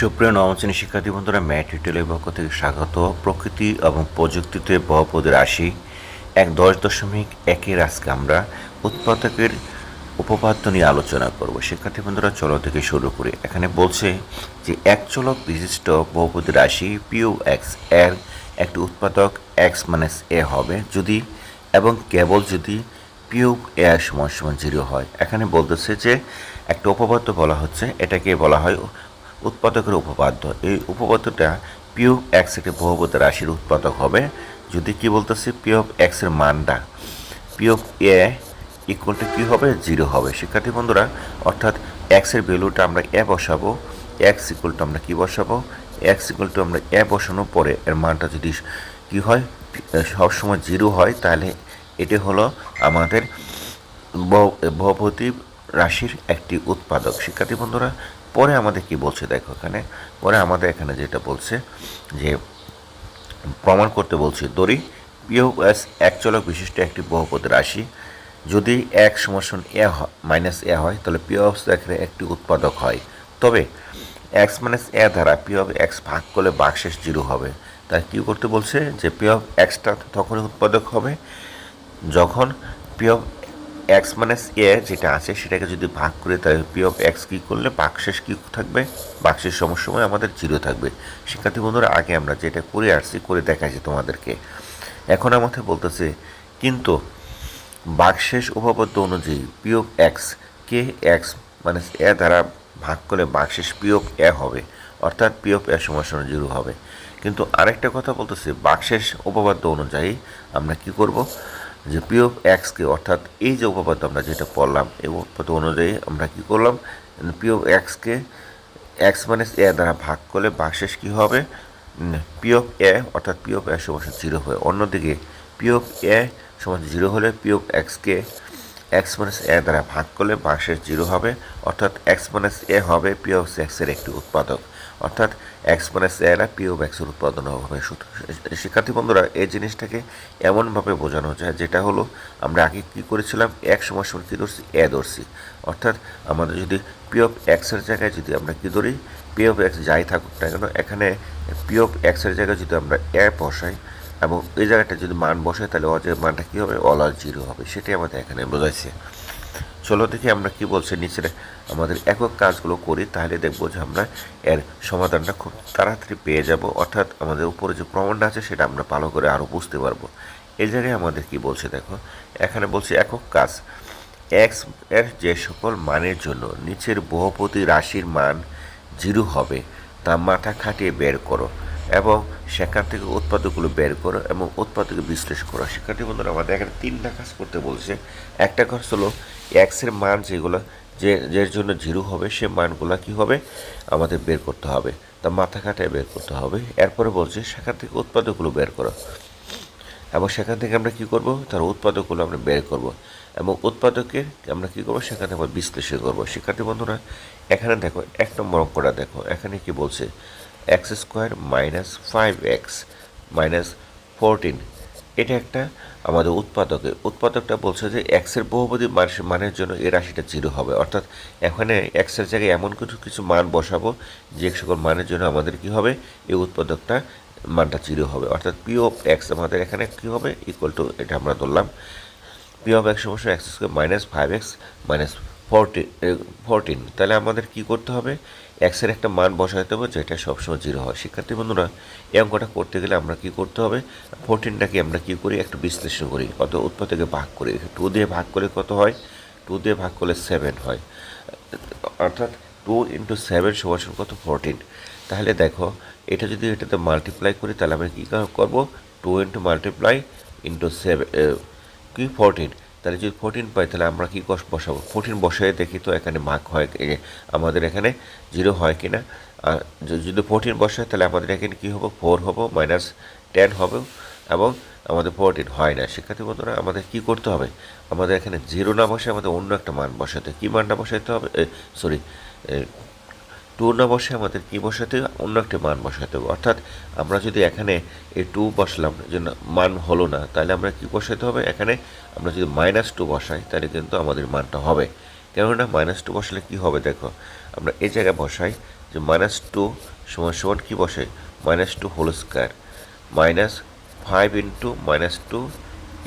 সুপ্রিয় নবম শ্রেণির শিক্ষার্থী বন্ধুরা ম্যাট রিটেলের পক্ষ থেকে স্বাগত। প্রকৃতি এবং প্রযুক্তিতে বহুপদের রাশি এক দশ দশমিক একের আজকে আমরা উৎপাদকের উপপাদ্য নিয়ে আলোচনা করব। শিক্ষার্থী বন্ধুরা, চলো থেকে শুরু করি। এখানে বলছে যে এক চলক বিশিষ্ট বহুপদী রাশি পিউ এক্স, এর একটি উৎপাদক এক্স মাইনাস এ হবে যদি এবং কেবল যদি পিউব এ সমান সমান জিরো হয়। এখানে বলতেছে যে একটা উপপাদ্য বলা হচ্ছে, এটাকে বলা হয় উৎপাদকের উপপাদ্য। এই উপপাদ্যটা পিউ এক্স একটি বহুপদ রাশির উৎপাদক হবে। যদি কি বলতেছে? পিউ এক্সের মানটা। পিউ এ ইকুয়াল টু কী হবে? জিরো হবে। শিক্ষার্থী বন্ধুরা, অর্থাৎ এক্সের ভ্যালুটা আমরা এ বসাবো। এক্স ইকুয়াল টু আমরা কী বসাবো? এক্স ইকুয়াল টু আমরা এ বসানোর পরে এর মানটা যদি কী হয়? সবসময় জিরো হয়, তাহলে এটি হলো আমাদের বহু- বহুপতি রাশির একটি উৎপাদক। শিক্ষার্থী বন্ধুরা পরে আমাদের কি বলছে দেখো এখানে? পরে আমাদের এখানে যেটা বলছে যে, প্রমাণ করতে বলছে, দড়ি পিওএস এক চলক বিশিষ্ট একটি বহুপদ রাশি। যদি এক সমর্ষণ এ হয় মাইনাস এ হয়, তাহলে পিওএস এখানে একটি উৎপাদক হয়। তবে এক্স মাইনাস এ দ্বারা পি অফ এক্স ভাগ করলে বাকশেষ জিরো হবে। তাই কী করতে বলছে? যে পি অফ এক্সটা তখনই উৎপাদক হবে, যখন P of x minus a যেটা আছে সেটাকে যদি ভাগ করে তাহলে পি অফ এক্স কী করলে বাক্সেস কী থাকবে? বাকশেষ সময় আমাদের জিরো থাকবে। শিক্ষার্থী বন্ধুরা, আগে আমরা যেটা করে আসছি, করে দেখাচ্ছি তোমাদেরকে। এখন আমাদের বলতেছে, কিন্তু বাক্সেস উপপাদ্য অনুযায়ী পি অফ এক্স কে এক্স মানে এ দ্বারা ভাগ করলে বাক্সেস পি অফ এ হবে, অর্থাৎ পি অফ এ সমান জিরো হবে। কিন্তু আরেকটা কথা বলতেছে বাক্সেস উপপাদ্য অনুযায়ী আমরা কি করব? যে পি অফ এক্সকে অর্থাৎ এই যে উপপাদ্য আমরা যেটা পড়লাম, এই উপপাদ্য অনুযায়ী আমরা কি করলাম? পি অফ এক্সকে এক্স মাইনাস এ দ্বারা ভাগ করলে বাকশেষ কী হবে? পি অফ এ অর্থাৎ পি অফ এ সমান জিরো হয়, অন্যদিকে পি অফ এ সমান জিরো হলে পি অফ এক্সকে এক্স মাইনাস এ দ্বারা ভাগ করলে বাকশেষ জিরো হবে, অর্থাৎ এক্স মাইনাস এ হবে পি অফ এক্সের একটি উৎপাদক। অর্থাৎ এক্স মাইনাস এরা পি অফ উৎপাদন হবে শিক্ষার্থী বন্ধুরা, এই জিনিসটাকে এমনভাবে বোঝানো যায়, যেটা হলো আমরা আগে কী করেছিলাম? এক সময় সময় কী ধরছি? এ ধরছি। অর্থাৎ আমাদের যদি পি অফ এক্সের জায়গায় যদি আমরা কী ধরি? পি অফ এক্স যাই থাকুক না কেন, এখানে পি অফ এক্সের জায়গায় যদি আমরা এ বসাই এবং এই জায়গাটা যদি মান বসাই, তাহলে অজের মানটা কী হবে? অল জিরো হবে। সেটাই আমাদের এখানে বোঝাইছে। চলো দেখি আমরা কি বলছি নিচের। আমাদের একক কাজগুলো করি, তাহলে দেখব যে আমরা এর সমাধানটা খুব তাড়াতাড়ি পেয়ে যাব। অর্থাৎ আমাদের উপরে যে প্রমাণটা আছে, সেটা আমরা ভালো করে আরও বুঝতে পারব। এই জায়গায় আমাদের কি বলছে দেখো, এখানে বলছে একক কাজ। এক্সের যে সকল মানের জন্য নিচের বহুপতি রাশির মান জিরো হবে, তা মাথা খাটিয়ে বের করো। এবং সেখান থেকে উৎপাদকগুলো বের করো এবং উৎপাদকে বিশ্লেষণ করো। শিক্ষার্থী বন্ধুরা, আমাদের এখানে তিনটা কাজ করতে বলছে। একটা কাজ হলো এক্সের মান যেগুলো, যে, যের জন্য জিরো হবে, সে মানগুলো কি হবে? আমাদের বের করতে হবে। তা মাথা খাটায় বের করতে হবে। এরপরে বলছে সেখান থেকে উৎপাদকগুলো বের করো। এবং সেখান থেকে আমরা কি করব? তার উৎপাদকগুলো আমরা বের করব। এবং উৎপাদকের আমরা কি করব? সেখানে আমরা বিশ্লেষণ করব। শিক্ষার্থী বন্ধুরা, এখানে দেখো, এক নম্বর অঙ্কটা দেখো। এখানে কি বলছে? X square minus five x minus fourteen. এটা একটা আমাদের উৎপাদকের, উৎপাদকটা বলছে যে এক্সের বহুপদী মান- মানের জন্য এই রাশিটা জিরো হবে। অর্থাৎ এখানে এক্সের জায়গায় এমন কিছু কিছু মান বসাবো যে সকল মানের জন্য আমাদের কি হবে? এই উৎপাদকটা মানটা জিরো হবে। অর্থাৎ পি অফ এক্স আমাদের এখানে কী হবে? ইকুয়াল টু এটা আমরা ধরলাম। পি অফ এক্স সমস্যা x square minus five x minus fourteen fourteen তাহলে আমাদের কি করতে হবে? এক্সের একটা মান বসাতে হবে, যেটা সবসময় জিরো হয়। শিক্ষার্থী বন্ধুরা, এই অঙ্কটা করতে গেলে আমরা কি করতে হবে? ফোরটিনটাকে আমরা কি করি? একটু বিশ্লেষণ করি। অত উৎপাদকে ভাগ করি? টু দিয়ে ভাগ করলে কত হয়? টু দিয়ে ভাগ করলে সেভেন হয়। অর্থাৎ টু ইন্টু সেভেন সমান কত? ফোরটিন তাহলে দেখো, এটা যদি এটাতে মাল্টিপ্লাই করি, তাহলে আমরা কী করব? Two into multiply into seven কি? ফোরটিন তাহলে যদি ফোরটিন পাই, তাহলে আমরা কী কষ বসাবো? ফোরটিন বসায় দেখি তো এখানে মার্ক হয় আমাদের এখানে জিরো হয় কি না। আর যদি ফোরটিন বসায় তাহলে আমাদের এখানে কী হব? ফোর হব মাইনাস টেন হবে এবং আমাদের ফোরটিন হয় না। শিক্ষার্থী বন্ধুরা, আমাদের কী করতে হবে? আমাদের এখানে জিরো না বসে আমাদের অন্য একটা মান বসাতে কী মানটা বসাতে হবে? সরি টু না বসে আমাদের কী বসাতে? অন্য একটা মান বসাতে হবে। অর্থাৎ আমরা যদি এখানে এই টু বসলাম যে মান হলো না, তাহলে আমরা কি বসাতে হবে? এখানে আমরা যদি মাইনাস টু বসাই, তাহলে কিন্তু আমাদের মানটা হবে। কেননা মাইনাস টু বসালে কী হবে দেখো, আমরা এই জায়গায় বসাই যে মাইনাস টু সমান সমান কী বসে? Minus two whole square minus five into minus two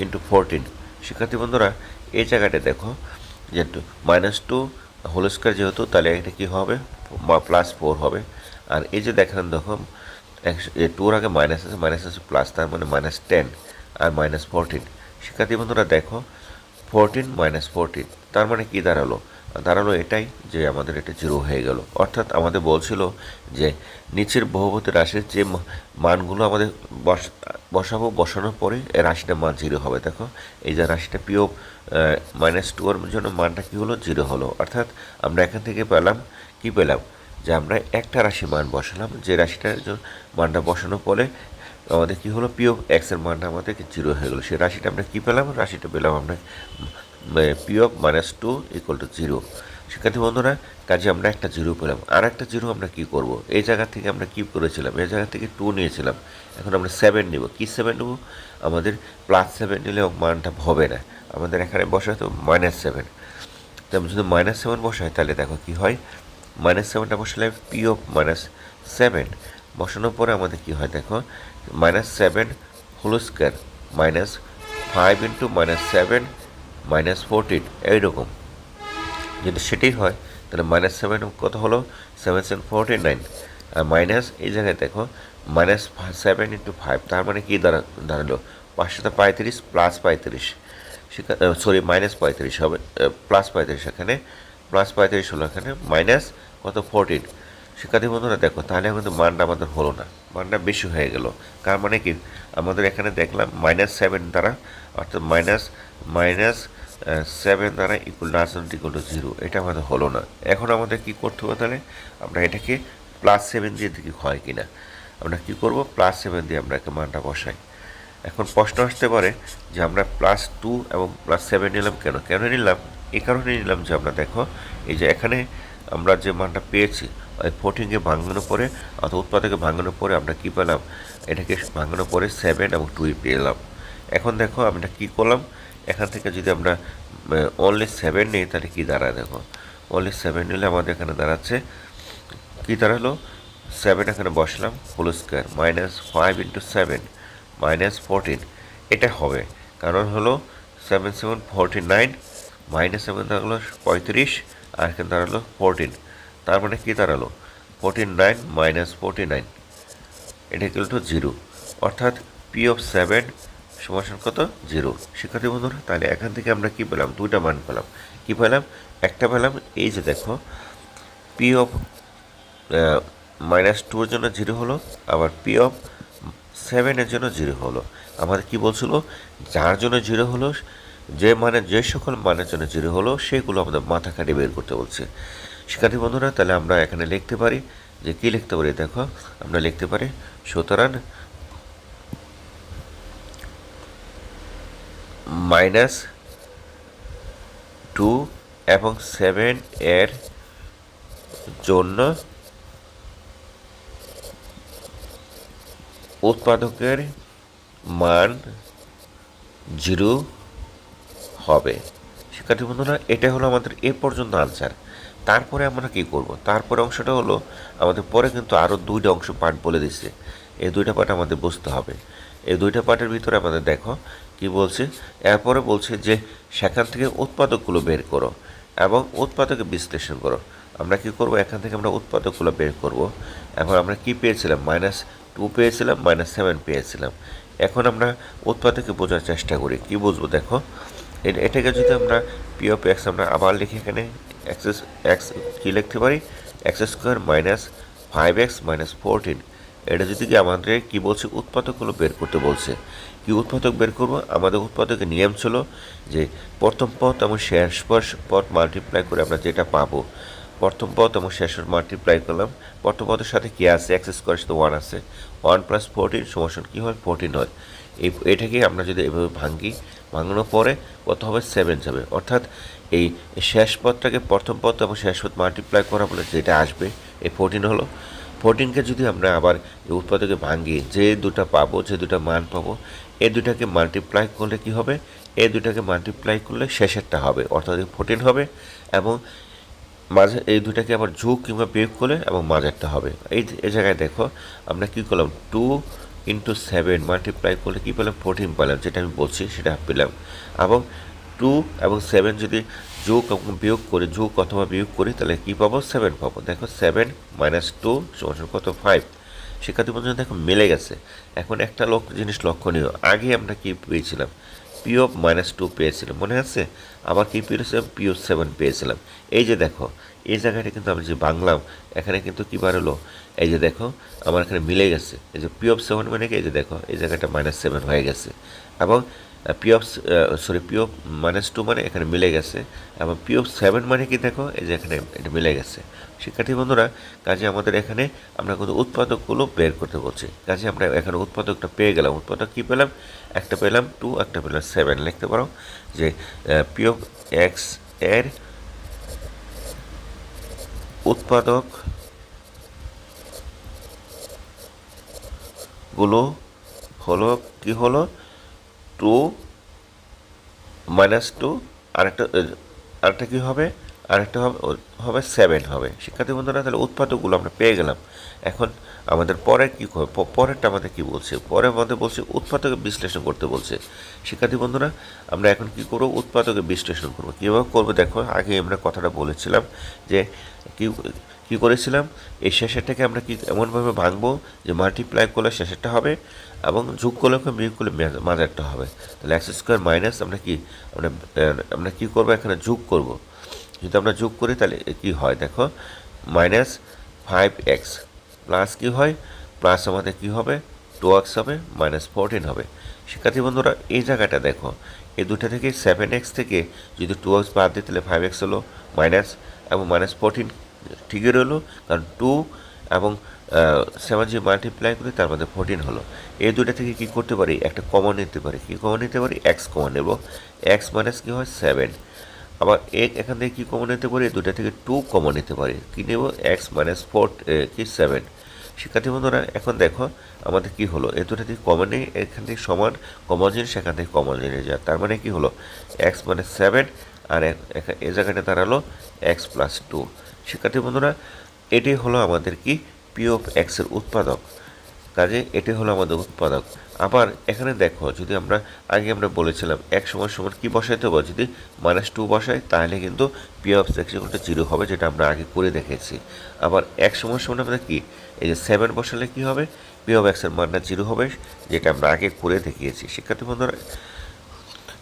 into fourteen শিক্ষার্থী বন্ধুরা, এই জায়গাটা দেখো যে মাইনাস টু হোল স্কোয়ার যেহেতু, তাহলে এটা কী হবে? প্লাস ফোর হবে। আর এই যে দেখেন, দেখো টুর আগে মাইনাস আছে মাইনাস আছে প্লাস তার মানে মাইনাস টেন আর মাইনাস ফোরটিন শিক্ষার্থী বন্ধুরা, দেখো ফোরটিন মাইনাস ফোরটিন তার মানে কী দাঁড়াল? দাঁড়াল এটাই যে আমাদের এটা জিরো হয়ে গেল। অর্থাৎ আমাদের বলছিল যে নিচের বহুপতি রাশির যে মানগুলো আমাদের বস বসাবো, বসানোর পরে এই রাশিটার মান জিরো হবে। দেখো, এই যে রাশিটা পিও মাইনাস টু এর জন্য মানটা কী হলো? জিরো হলো। অর্থাৎ আমরা এখান থেকে পেলাম কি পেলাম? যে আমরা একটা রাশি মান বসালাম, যে রাশিটার মানটা বসানোর পরে আমাদের কি হলো? পিও এক্সের মানটা আমাদের জিরো হয়ে গেলো। সেই রাশিটা আমরা কী পেলাম? রাশিটা পেলাম আমরা P of minus two equal to zero শিক্ষার্থী বন্ধুরা, কাজে আমরা একটা জিরো পেলাম। আর একটা জিরো আমরা কি করব? এই জায়গা থেকে আমরা কি করেছিলাম? এই জায়গা থেকে টু নিয়েছিলাম। এখন আমরা সেভেন নেব। কি সেভেন নেব? আমাদের প্লাস সেভেন নিলে মানটা হবে না। আমাদের এখানে বসাতে মাইনাস সেভেন তো আমি যদি মাইনাস সেভেন বসাই, তাহলে দেখো কি হয়? মাইনাস সেভেনটা বসালে পি অফ মাইনাস সেভেন বসানোর পরে আমাদের কি হয় দেখো, minus seven whole square minus five into minus seven minus fourteen এইরকম। যদি সেটাই হয়, তাহলে মাইনাস সেভেন কত হলো? সেভেন সেভেন ফোরটি নাইন আর মাইনাস এই জায়গায় দেখো, মাইনাস সেভেন ইন্টু ফাইভ তার মানে কী দাঁড়া দাঁড়াল? পাঁচশো পঁয়ত্রিশ প্লাস পঁয়ত্রিশ। সরি মাইনাস পঁয়ত্রিশ হবে প্লাস পঁয়ত্রিশ এখানে। প্লাস পঁয়ত্রিশ হলো, এখানে মাইনাস কত? ফোরটিন শিক্ষার্থী বন্ধুরা, দেখো, তাহলে কিন্তু মানটা আমাদের হলো না। মানটা বেশি হয়ে গেল। কার মানে কি? আমাদের এখানে দেখলাম মাইনাস সেভেন দ্বারা, অর্থাৎ মাইনাস মাইনাস সেভেন দ্বারা ইকুয়াল নার্সন ইকুয়াল টু জিরো এটা আমাদের হলো না। এখন আমাদের কি করতে হবে তাহলে? আমরা এটাকে প্লাস সেভেন দিয়ে দেখি হয় কি না আমরা কি করব? প্লাস সেভেন দিয়ে আমরা একটা মানটা বসাই। এখন প্রশ্ন আসতে পারে যে আমরা প্লাস টু এবং প্লাস সেভেন নিলাম কেন? কেন নিলাম? এই কারণে নিলাম যে আমরা দেখো, এই যে এখানে আমরা যে মানটা পেয়েছি ওই ফোরটিনকে ভাঙানোর পরে অথবা উৎপাদকে ভাঙানোর পরে আমরা কী পেলাম? এটাকে ভাঙানোর পরে সেভেন এবং টুই পেলাম। এখন দেখো আমরা কী করলাম? এখান থেকে যদি আমরা অনলি সেভেন নিই, তাহলে কী দাঁড়ায় দেখো? অনলি সেভেন নিলে আমাদের এখানে দাঁড়াচ্ছে, কী দাঁড়াল? সেভেন এখানে বসলাম whole square minus five into seven minus fourteen এটা হবে, কারণ হলো seven seven forty nine minus seven দাঁড়াল পঁয়ত্রিশ, আর এখানে দাঁড়াল ফোরটিন তার মানে কী দাঁড়াল? Fourteen nine minus forty nine এটা ইকুয়াল টু জিরো অর্থাৎ পি অফ সেভেন সমাসন কত? জিরো শিক্ষার্থী বন্ধুরা, তাহলে এখান থেকে আমরা কি পেলাম? দুইটা মান পেলাম। কি পেলাম? একটা পেলাম, এই যে দেখো পি অফ মাইনাস টুর জন্য জিরো হলো, আবার পি অফ সেভেনের জন্য জিরো হলো। আমাদের কি বলছিল? যার জন্য জিরো হলো যে মানে যে সকল মানের জন্য জিরো হলো, সেগুলো আমাদের মাথা কাটিয়ে বের করতে বলছে। শিক্ষার্থী বন্ধুরা, তাহলে আমরা এখানে লিখতে পারি যে কি লিখতে পারি? দেখো, আমরা লিখতে পারি, সুতরাং মাইনাস টু এবং সেভেন এর জন্য উৎপাদকের মান জিরো হবে। শিক্ষার্থী বন্ধুরা, এটা হলো আমাদের এ পর্যন্ত আনসার তারপরে আমরা কি করব? তারপরে অংশটা হলো, আমাদের পরে কিন্তু আরও দুইটা অংশ পাঠ বলে দিচ্ছে এই দুইটা পাঠ আমাদের বুঝতে হবে। এই দুইটা পাঠের ভিতরে আমাদের দেখো, কি বলছে? এরপরে বলছে যে, সেখান থেকে উৎপাদকগুলো বের করো এবং উৎপাদকে বিশ্লেষণ করো। আমরা কি করব? এখান থেকে আমরা উৎপাদকগুলো বের করব। এখন আমরা কি পেয়েছিলাম? মাইনাস টু পেয়েছিলাম মাইনাস সেভেন পেয়েছিলাম। এখন আমরা উৎপাদকে বোঝার চেষ্টা করি। কি বুঝব? দেখো এটাকে যদি আমরা পি অফ এক্স আমরা আবার লিখি এখানে এক্সেস এক্স কী লিখতে পারি? X square minus five x minus fourteen এটা যদি কি আমাদের কি বলছে? উৎপাদকগুলো বের করতে বলছে। কি উৎপাদক বের করব? আমাদের উৎপাদকের নিয়ম ছিল যে প্রথম পথ এবং শেষ পথ মাল্টিপ্লাই করে আমরা যেটা পাবো। প্রথম পথ এবং শেষ মাল্টিপ্লাই করলাম। প্রথম পথের সাথে কী আছে? এক্স স্কোয়ার সাথে ওয়ান আছে। ওয়ান প্লাস ফোরটিন সমস্যা কী হয়? ফোরটিন হয়। এই এটাকে আমরা যদি এভাবে ভাঙ্গি ভাঙানোর পরে কত হবে সেভেন যাবে অর্থাৎ এই শেষ পথটাকে প্রথম পথ এবং শেষ পথ মাল্টিপ্লাই করা বলে যেটা আসবে, এই ফোরটিন হলো। ফোরটিনকে যদি আমরা আবার এই উৎপাদকে ভাঙি, যে দুটা পাবো, যে দুটা মান পাবো এই দুটাকে মাল্টিপ্লাই করলে কি হবে? এ দুটাকে মাল্টিপ্লাই করলে শেষেরটা হবে, অর্থাৎ ফোরটিন হবে এবং মাঝে এই দুটাকে আবার যোগ কিংবা বিয়োগ করলে এবং মাঝেরটা হবে। এই এই জায়গায় দেখো, আমরা কী করলাম? টু ইন্টু সেভেন মাল্টিপ্লাই করলে কী পেলাম? ফোরটিন পেলাম, যেটা আমি বলছি সেটা পেলাম। এবং টু এবং সেভেন যদি যোগ এবং বিয়োগ করে, যোগ অথবা বিয়োগ করি, তাহলে কী পাবো? সেভেন পাবো। দেখো সেভেন মাইনাস টু সমান কত? ফাইভ শিক্ষার্থী বন্ধু দেখো, মিলে গেছে। এখন একটা লোক জিনিস লক্ষণীয়। আগে আমরা কি পেয়েছিলাম? পি অফ মাইনাস টু পেয়েছিলাম। মনে আছে? আবার কি পেয়েছিলাম? পি অফ সেভেন পেয়েছিলাম। এই যে দেখো, এই জায়গাটা কিন্তু আমি যে বাংলাম, এখানে কিন্তু কী বার হলো? এই যে দেখো, আমার এখানে মিলে গেছে। এই যে পি অফ সেভেন মানে কি? এই যে দেখো, এই জায়গাটা মাইনাস সেভেন হয়ে গেছে। এবং P of sorry P of minus two মানে এখানে মিলে গেছে। এবং পি অফ সেভেন মানে কি দেখো? এই যে এখানে এটা মিলে গেছে। শিক্ষার্থী বন্ধুরা, কাজে আমাদের এখানে আমরা কিন্তু উৎপাদকগুলো বের করতে বলছি। কাজে আমরা এখানে উৎপাদকটা পেয়ে গেলাম। উৎপাদক কী পেলাম? একটা পেলাম টু একটা পেলাম সেভেন লিখতে পারো যে পি অফ এক্সের উৎপাদক গুলো হলো, কি হলো? টু মাইনাস টু আরেকটা আরেকটা কী হবে? আরেকটা হবে হবে সেভেন হবে। শিক্ষার্থী বন্ধুরা, তাহলে উৎপাদকগুলো আমরা পেয়ে গেলাম। এখন আমাদের পরে কী পরেরটা আমাদের কী বলছে? পরে আমাদের বলছে উৎপাদকে বিশ্লেষণ করতে বলছে। শিক্ষার্থী বন্ধুরা, আমরা এখন কী করব? উৎপাদকে বিশ্লেষণ করব। কীভাবে করব? দেখো, আগে আমরা কথাটা বলেছিলাম যে কী কী করেছিলাম? এই শেষেরটাকে আমরা কি এমনভাবে ভাঙবো যে মাল্টিপ্লাই করলে শেষেরটা হবে এবং যোগ করলে বিয়োগ করলে মা- মাঝেরটা হবে। তাহলে এক্স স্কোয়ার মাইনাস আমরা কি, আমরা আমরা কী করব এখানে? যোগ করব। যদি আমরা যোগ করি তাহলে কি হয়? দেখো মাইনাস ফাইভ এক্স প্লাস কী হয়? প্লাস আমাদের কী হবে? টু এক্স হবে মাইনাস ফোরটিন হবে। শিক্ষার্থী বন্ধুরা, এই জায়গাটা দেখো, এই দুটো থেকে সেভেন এক্স থেকে যদি টু এক্স বাদ দিই তাহলে ফাইভ এক্স হলো মাইনাস এবং মাইনাস ফোরটিন ঠিকই রইল কারণ টু এবং সেভেন যে মাল্টিপ্লাই করি তার মধ্যে ফোরটিন হলো। এই দুটা থেকে কী করতে পারি? একটা কমন নিতে পারি। কী কমন নিতে পারি? এক্স কমন নেব এক্স মাইনাস কী হয়? সেভেন আবার এক, এখান থেকে কী কমন নিতে পারি? দুটো থেকে টু কমন নিতে পারি। কী নেব? এক্স মাইনাস ফোর কি সেভেন শিক্ষার্থী বন্ধুরা, এখন দেখো আমাদের কি হলো? এই দুটো থেকে কমন নেই, এখান থেকে সমান কমন জিনিস এখান থেকে কমন জিনিস। যায় তার মানে কি হলো? এক্স মানে সেভেন আর এই জায়গাটা দাঁড়াল এক্স প্লাস টু শিক্ষার্থী বন্ধুরা, এটি হলো আমাদের কি? পি অফ এক্সের উৎপাদক। কাজে এটি হলো আমাদের উৎপাদক। আবার এখানে দেখো, যদি আমরা, আগে আমরা বলেছিলাম, এক সময় সমান কি বসাইতে হবে? যদি মাইনাস টু বসাই, তাহলে কিন্তু পি অফ সেকশনটা জিরো হবে, যেটা আমরা আগে করে দেখেছি। আবার এক সময় সমান আমাদের কি? এই যে সেভেন বসালে কী হবে? পি অফ এক্সের মানটা জিরো হবে, যেটা আমরা আগে করে দেখিয়েছি। শিক্ষার্থী বন্ধুরা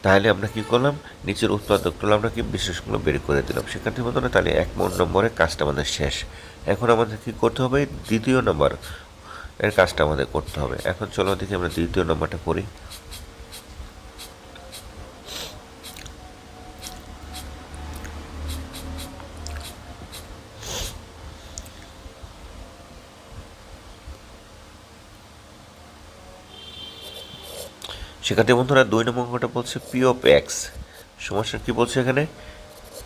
তাহলে আমরা কি করলাম? নিচের উৎপাদকগুলো আমরা কি বিশেষগুলো বের করে দিলাম। শিক্ষার্থী বন্ধুরা তাহলে এক নম্বরের কাজটা আমাদের শেষ। এখন আমাদের কি করতে হবে? দ্বিতীয় নম্বর এর কাজটা আমাদের করতে হবে। এখন চলো দেখি আমরা দ্বিতীয় নম্বরটা করি শিক্ষার্থী বন্ধুরা, দুই নম্বর অঙ্কটা বলছে পি অফ এক্স সমস্যা কি বলছে এখানে?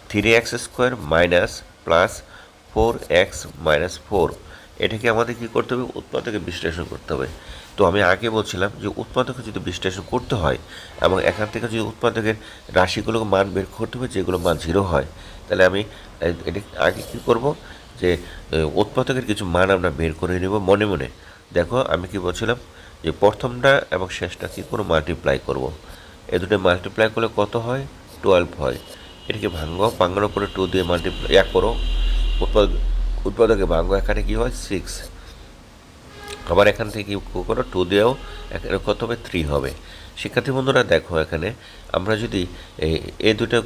Three x square minus plus four x minus four এটাকে আমাদের কী করতে হবে? উৎপাদকে বিশ্লেষণ করতে হবে। তো আমি আগে বলছিলাম যে উৎপাদকে যদি বিশ্লেষণ করতে হয় এবং এখান থেকে যদি উৎপাদকের রাশিগুলোকে মান বের করতে হবে যেগুলো মান জিরো হয়, তাহলে আমি এটা আগে কী করব? যে, উৎপাদকের কিছু মান আমরা বের করে নেব মনে মনে। দেখো, আমি কি বলছিলাম? যে প্রথমটা এবং শেষটা কী করে মাল্টিপ্লাই করব। এ দুটো মাল্টিপ্লাই করলে কত হয়? টুয়েলভ হয়। এটাকে ভাঙ্গো? ভাঙ্গানোর পরে টু দিয়ে মাল্টিপ্লাই এক করো। উৎপাদ, উৎপাদকে ভাঙ্গো, এখানে কী হয়? সিক্স আবার এখান থেকে কি করো? টু দিয়েও এখানে কত হবে? থ্রি হবে। শিক্ষার্থী বন্ধুরা, দেখো এখানে আমরা যদি এই এই দুটো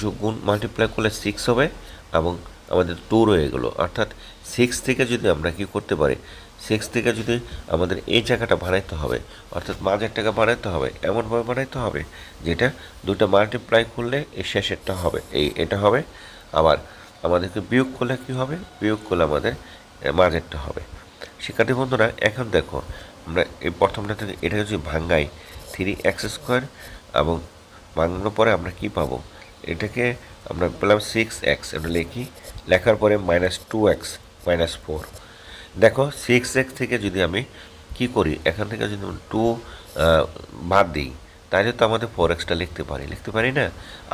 যোগ গুণ মাল্টিপ্লাই করলে সিক্স হবে এবং আমাদের টু রয়ে গেলো। অর্থাৎ সিক্স থেকে যদি আমরা কি করতে পারি? সিক্স থেকে যদি আমাদের এই জায়গাটা বানাইতে হবে, অর্থাৎ মাঝের টাকা বানাইতে হবে, এমনভাবে বানাইতে হবে যেটা দুটো মাল্টিপ্লাই করলে এই শেষেরটা হবে। এই, এটা হবে। আবার আমাদেরকে বিয়োগ করলে কী হবে? বিয়োগ করলে আমাদের মাঝেরটা হবে। শিক্ষার্থী বন্ধুরা, এখন দেখো, আমরা এই প্রথমটা থেকে এটাকে যদি ভাঙ্গাই থ্রি এক্স স্কোয়ার এবং ভাঙানোর পরে আমরা কি পাবো? এটাকে আমরা পেলাম সিক্স এক্স এটা লিখি। লেখার পরে minus two x minus four দেখো সিক্স এক্স থেকে যদি আমি কি করি, এখান থেকে যদি টু বাদ দিই, তাহলে তো আমাদের ফোর এক্সটা লিখতে পারি। লিখতে পারি না?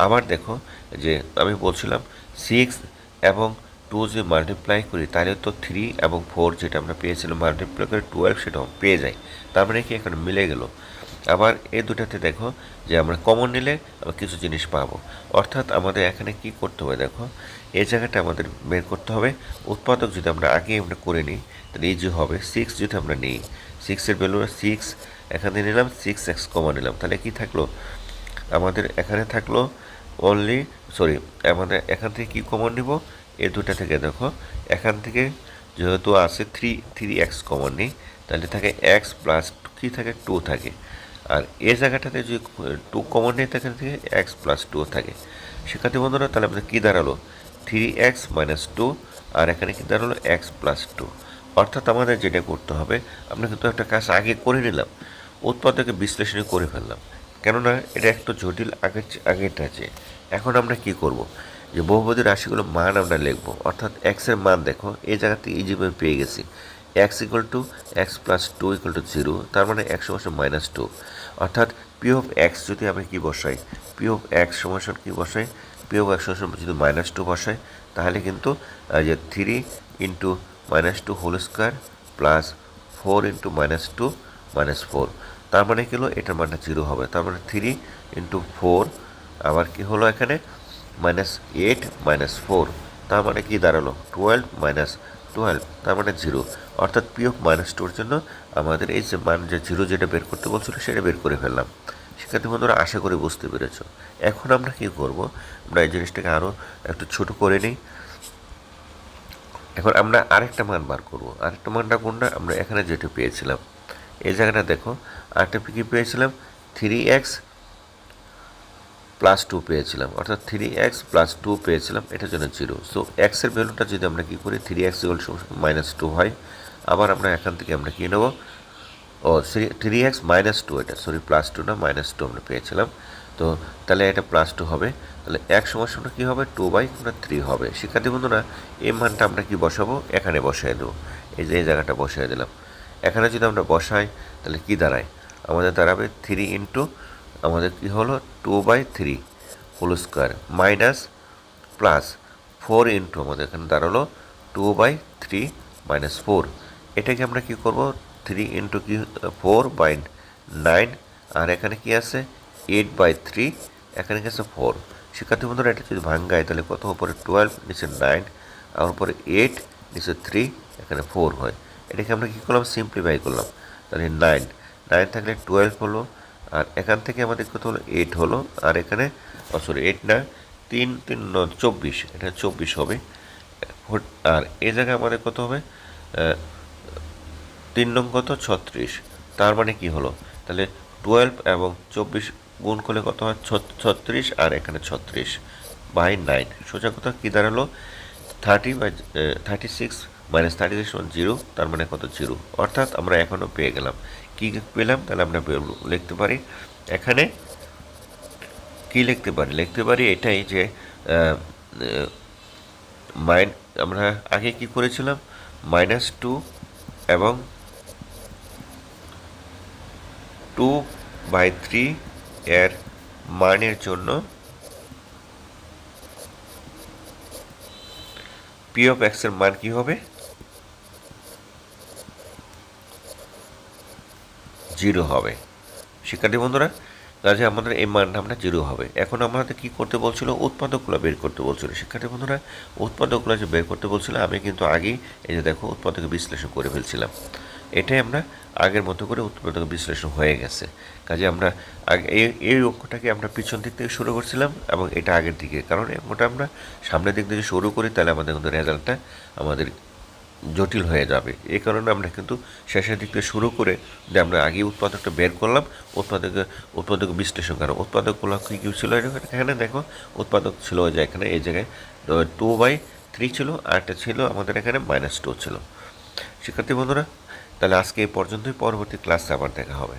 আবার দেখো, যে আমি বলছিলাম সিক্স এবং টু যে মাল্টিপ্লাই করি, তাহলে তো থ্রি এবং ফোর যেটা আমরা পেয়েছিলাম মাল্টিপ্লাই করে টুয়েলভ সেটাও পেয়ে যাই। তার মানে কি? এখানে মিলে গেল। আবার এই দুটাতে দেখো, যে আমরা কমন নিলে আমরা কিছু জিনিস পাবো। অর্থাৎ আমাদের এখানে কি করতে হবে দেখো এই জায়গাটা আমাদের বের করতে হবে। উৎপাদক যদি আমরা আগে আমরা করে নিই, তাহলে এই যে হবে সিক্স যদি আমরা নিই সিক্সের ভ্যালু সিক্স এখানে নিলাম সিক্স এক্স কমন নিলাম। তাহলে কি থাকল? আমাদের এখানে থাকল অনলি সরি আমাদের এখান থেকে কি কমন নিব? এই দুটা থেকে দেখো, এখান থেকে যেহেতু আছে থ্রি থ্রি এক্স কমন নিই, তাহলে থাকে এক্স প্লাস কী থাকে? টু থাকে। আর এই জায়গাটাতে যদি টু কমন নিই এখান থেকে এক্স প্লাস টু থাকে। শিক্ষার্থী বন্ধুরা, তাহলে আমাদের কী দাঁড়াল? থ্রি এক্স মাইনাস টু, আর এখানে কী দাঁড়াল এক্স প্লাস টু। অর্থাৎ আমাদের যেটা করতে হবে, আমরা কিন্তু একটা কাজ আগে করে নিলাম, উৎপাদকে বিশ্লেষণ করে ফেললাম। কেননা এটা একটু জটিল, আগের আগেরটা আছে এখন আমরা কি করব? যে বহুপদী রাশিগুলো মান আমরা লিখব। অর্থাৎ এক্সের মান দেখো, এই জায়গাতে ইজিভাবে পেয়ে গেছি। X equal to x plus two equal to zero তার মানে একশো বসে মাইনাস টু অর্থাৎ পি অফ এক্স যদি আমি কি বসাই পি অফ এক্স সমান কি বসাই? অফ এক্স যদি মাইনাস টু বসাই তাহলে কিন্তু যে three into minus two whole square plus four into minus two minus four তার মানে কি হলো? এটার মানটা জিরো হবে। তার মানে থ্রি ইন্টু ফোর আবার কি হলো এখানে? মাইনাস এইট মাইনাস ফোর তার মানে কি দাঁড়াল? টুয়েলভ মাইনাস টুয়েলভ তার মানে জিরো অর্থাৎ পি অফ মাইনাস টুর জন্য আমাদের এই যে মান যে জিরো যেটা বের করতে বলছিল, সেটা বের করে ফেললাম। শিক্ষার্থী বন্ধুরা, আশা করে বুঝতে পেরেছ। এখন আমরা কি করব? আমরা এই জিনিসটাকে আরও একটু ছোট করে নিই। এখন আমরা আরেকটা মান বার করব। আরেকটা মানটা কোনটা? আমরা এখানে যেটা পেয়েছিলাম, এই জায়গাটা দেখো, আরেকটা কী পেয়েছিলাম? থ্রি এক্স প্লাস টু পেয়েছিলাম। অর্থাৎ থ্রি এক্স প্লাস টু পেয়েছিলাম, এটার জন্য জিরো সো এক্সের ভ্যালুটা যদি আমরা কী করি থ্রি এক্স মাইনাস টু হয়, আবার আমরা এখান থেকে আমরা কী নেব? ও থ্রি এক্স মাইনাস টু এটা সরি প্লাস টু না মাইনাস টু আমরা পেয়েছিলাম। তো তাহলে এটা প্লাস টু হবে। তাহলে এক সমস্যাটা কী হবে? টু বাই আমরা থ্রি হবে। শিক্ষার্থী বন্ধুরা, এই মানটা আমরা কি বসাবো? এখানে বসাই দেবো। এই যে, এই জায়গাটা বসাই দিলাম। এখানে যদি আমরা বসাই, তাহলে কি দাঁড়ায়? আমাদের দাঁড়াবে থ্রি ইন্টু আমাদের কি হলো? Two by three whole square minus plus four into আমাদের এখানে দাঁড়াল two by three minus four এটাকে আমরা কি করব? থ্রি ইন্টু কি ফোর বাই নাইন আর এখানে কি আছে? এইট বাই থ্রি এখানে কি আছে? ফোর শিক্ষার্থী বন্ধুরা, এটা যদি ভাঙ্গায়, তাহলে কত? উপরে টুয়েলভ নিচে নাইন আর উপরে এইট নিচে থ্রি এখানে ফোর হয়। এটাকে আমরা কী করলাম? সিম্পলিফাই করলাম। তাহলে নাইন নাইন থাকলে টুয়েলভ হলো, আর এখান থেকে আমাদের কত হলো? এইট হলো, আর এখানে সরি এইট না, তিন তিন, ন- চব্বিশ, এটা চব্বিশ হবে। আর এই জায়গায় আমাদের কত হবে? তিন নং কত? ছত্রিশ। তার মানে কি হলো? তাহলে টুয়েলভ এবং চব্বিশ গুণ করলে কত হয়? ছত্রিশ আর এখানে ছত্রিশ বাই নাইন সোজা কথা কী দাঁড়াল? Thirty by thirty six minus thirty six zero তার মানে কত? জিরো অর্থাৎ আমরা এখনও পেয়ে গেলাম। কী পেলাম? তাহলে আমরা লিখতে পারি। এখানে কি লিখতে পারি? লিখতে পারি এটাই যে মাইন আমরা আগে কি করেছিলাম? মাইনাস টু এবং টু বাই থ্রি এর মানের জন্য পি অফ এক্সের মান কি হবে? জিরো হবে। শিক্ষার্থী বন্ধুরা কাজে আমাদের এই মানটা আমরা জিরো হবে। এখন আমাদের কি করতে বলছিল? উৎপাদকগুলো বের করতে বলছিল। শিক্ষার্থী বন্ধুরা, উৎপাদকগুলো যে বের করতে বলছিল, আমি কিন্তু আগেই এই যে দেখো, উৎপাদক বিশ্লেষণ করে ফেলছিলাম। এটাই আমরা আগের মতো করে উৎপাদক বিশ্লেষণ হয়ে গেছে। কাজে আমরা এই অঙ্কটাকে আমরা পিছন দিক থেকে শুরু করছিলাম এবং এটা আগের দিকে কারণ অঙ্কটা আমরা সামনের দিক থেকে শুরু করি, তাহলে আমাদের কিন্তু রেজাল্টটা আমাদের জটিল হয়ে যাবে। এই কারণে আমরা কিন্তু শেষের দিক থেকে শুরু করে যে আমরা আগে উৎপাদকটা বের করলাম, উৎপাদক উৎপাদক বিশ্লেষণ করা উৎপাদকগুলো কী কী ছিল এখানে দেখো, উৎপাদক ছিল যে এখানে, এই জায়গায় টু বাই থ্রি ছিল, আর একটা ছিল আমাদের এখানে মাইনাস টু ছিল। শিক্ষার্থী বন্ধুরা তাহলে আজকে এই পর্যন্তই পরবর্তী ক্লাসে আবার দেখা হবে।